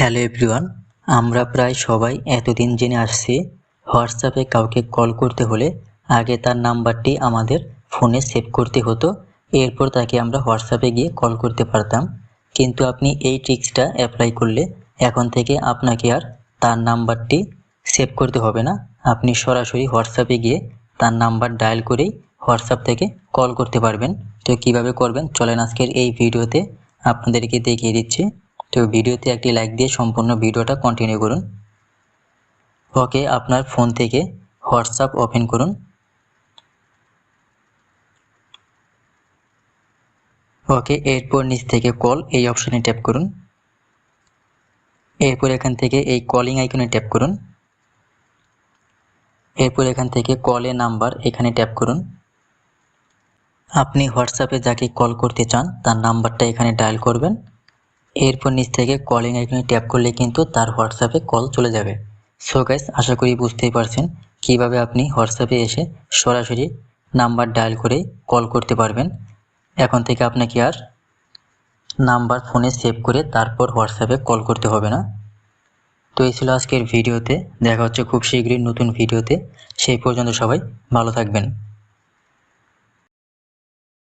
Hello everyone, আমরা প্রায় সবাই এতদিন জেনে আসছি হোয়াটসঅ্যাপে কাউকে কল করতে হলে আগে তার নাম্বারটি আমাদের ফোনে সেভ করতে হতো, এরপর তাকে আমরা হোয়াটসঅ্যাপে গিয়ে কল করতে পারতাম। কিন্তু আপনি এই ট্রিক্সটা অ্যাপ্লাই করলে এখন থেকে আপনাকে আর তার নাম্বারটি সেভ করতে হবে না। আপনি সরাসরি হোয়াটসঅ্যাপে গিয়ে তার নাম্বার ডায়াল করেই হোয়াটসঅ্যাপ থেকে কল করতে পারবেন। তো কীভাবে করবেন? চলেন আজকের এই ভিডিওতে আপনাদেরকে দেখিয়ে দিচ্ছি। তো ভিডিওতে একটি লাইক দিয়ে সম্পূর্ণ ভিডিওটা কন্টিনিউ করুন। ওকে, আপনার ফোন থেকে হোয়াটসঅ্যাপ ওপেন করুন। ওকে, এরপর নিচ থেকে কল এই অপশানে ট্যাপ করুন। এরপর এখান থেকে এই কলিং আইকনে ট্যাপ করুন। এরপর এখান থেকে কলে নাম্বার এখানে ট্যাপ করুন। আপনি হোয়াটসঅ্যাপে যাকে কল করতে চান, তার নাম্বারটা এখানে ডায়াল করবেন। এরপর নিচ থেকে কলিং আইকনে ট্যাপ করলে কিন্তু তার হোয়াটসঅ্যাপে কল চলে যাবে। সো গাইস আশা করি বুঝতেই পারছেন কীভাবে আপনি হোয়াটসঅ্যাপে এসে সরাসরি নাম্বার ডায়াল করে কল করতে পারবেন। এখন থেকে আপনাকে আর নাম্বার ফোনে সেভ করে তারপর হোয়াটসঅ্যাপে কল করতে হবে না। তো এই ছিল আজকের ভিডিওতে। দেখা হচ্ছে খুব শীঘ্রই নতুন ভিডিওতে। সেই পর্যন্ত সবাই ভালো থাকবেন।